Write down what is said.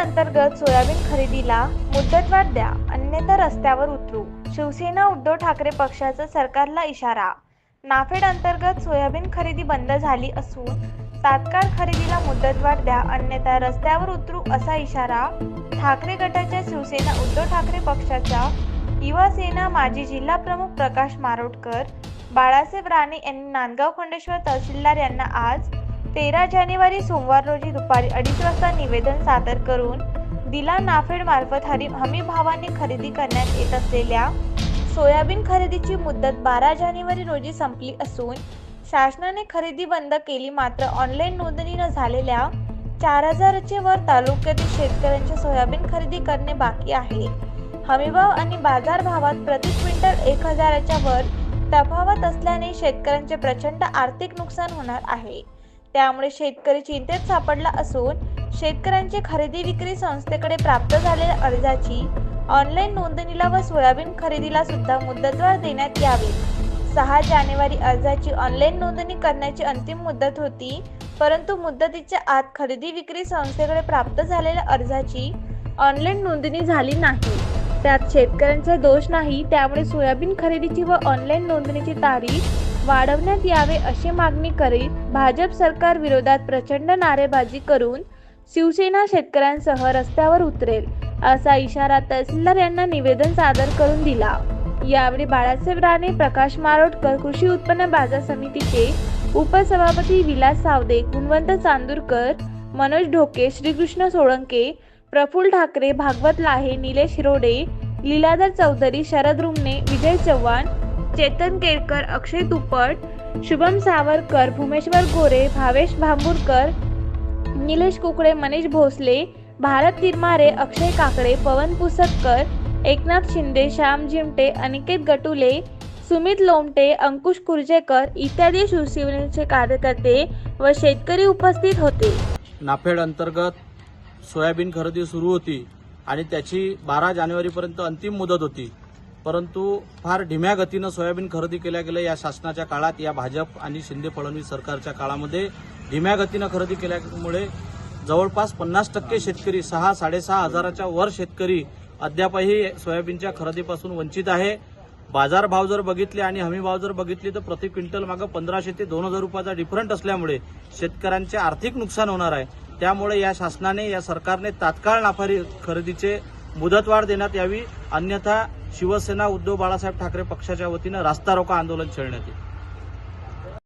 अंतर्गत सोयाबीन खरेदीला मुदतवाढ द्या अन्यथा रस्त्यावर उतरू. शिवसेना उद्धव ठाकरे पक्षाचा सरकारला इशारा. नाफेड अंतर्गत सोयाबीन खरेदी बंद झाली असून तात्काळ खरेदीला मुदतवाढ द्या अन्यथा रस्त्यावर उतरू असा इशारा ठाकरे गटाच्या शिवसेना उद्धव ठाकरे पक्षाच्या युवा सेना माजी जिल्हा प्रमुख प्रकाश मारोटकर बाळासाहेब राणे यांनी नांदगाव खंडेश्वर तहसीलदार यांना आज तेरा जानेवारी सोमवार रोजी दुपारी अडीच वाजता निवेदन सादर करून दिला नाफेड मार्फत हरी हमी भावाने खरेदी करण्यात येत असलेल्या सोयाबीन खरेदीची मुदत बारा जानेवारी रोजी संपली असून शासनाने खरेदी बंद केली मात्र ऑनलाईन नोंदणी न झालेल्या चार हजारचे वर तालुक्यातील शेतकऱ्यांचे सोयाबीन खरेदी करणे बाकी आहे. हमीभाव आणि बाजार भावात प्रति क्विंटल एक हजाराच्या वर तफावत असल्याने शेतकऱ्यांचे प्रचंड आर्थिक नुकसान होणार आहे. त्यामुळे शेतकरी चिंतेत सापडला असून शेतकऱ्यांचे खरेदी विक्री संस्थेकडे प्राप्त झालेल्या अर्जाची ऑनलाईन नोंदणीला व सोयाबीन खरेदीला सुद्धा मुदतवाढ देण्यात यावी. सहा जानेवारी अर्जाची ऑनलाईन नोंदणी करण्याची अंतिम मुदत होती परंतु मुदतीच्या आत खरेदी विक्री संस्थेकडे प्राप्त झालेल्या अर्जाची ऑनलाईन नोंदणी झाली नाही. त्यात शेतकऱ्यांचा दोष नाही त्यामुळे सोयाबीन खरेदीची व ऑनलाईन नोंदणीची तारीख वाढवण्यात यावे अशी मागणी करीत भाजप सरकार विरोधात प्रचंड नारेबाजी करून शिवसेना शेतकऱ्यांसह रस्त्यावर उतरेल असा इशारा तहसीलदार यांना निवेदन सादर करून दिला. यावेळी बाळासाहेब राणे प्रकाश मारोटकर कृषी उत्पन्न बाजार समितीचे उपसभापती विलास सावदे गुणवंत चांदूरकर मनोज ढोके श्रीकृष्ण सोळंके प्रफुल्ल ठाकरे भागवत लाहे निलेश रोडे लीलाधर चौधरी शरद रुमने विजय चव्हाण चेतन केरकर अक्षय दुपट शुभम सावरकर भूमेश्वर गोरे भावेश भांबूरकर निलेश कुकडे मनीष भोसले भारत तिरमारे अक्षय काकडे पवन पुसतकर एकनाथ शिंदे श्याम जिमटे अनिकेत गटुले सुमित लोमटे अंकुश कुर्जेकर इत्यादी शिवसेनेचे कार्यकर्ते व शेतकरी उपस्थित होते. नाफेड अंतर्गत सोयाबीन खरेदी सुरू होती आणि त्याची बारा जानेवारीपर्यंत अंतिम मुदत होती. परंतु फार ढिम्या गतीनं सोयाबीन खरेदी केल्या गेल्या या शासनाच्या काळात या भाजप आणि शिंदे फडणवीस सरकारच्या काळामध्ये धीम्या गतीनं खरेदी केल्यामुळे जवळपास पन्नास टक्के शेतकरी सहा साडेसहा हजाराच्या वर शेतकरी अद्यापही सोयाबीनच्या खरेदीपासून वंचित आहे. बाजार भाव जर बघितले आणि हमी भाव जर बघितले तर प्रति क्विंटल मागं पंधराशे ते दोन हजार रुपयाचा डिफरंट असल्यामुळे शेतकऱ्यांचे आर्थिक नुकसान होणार आहे. त्यामुळे या शासनाने या सरकारने तात्काळ नाफारी खरेदीचे मुदतवाढ देण्यात यावी. अन्यथा शिवसेना उद्धव बाळासाहेब ठाकरे पक्षाच्या वतीनं रास्ता रोका आंदोलन छेडण्यात येईल.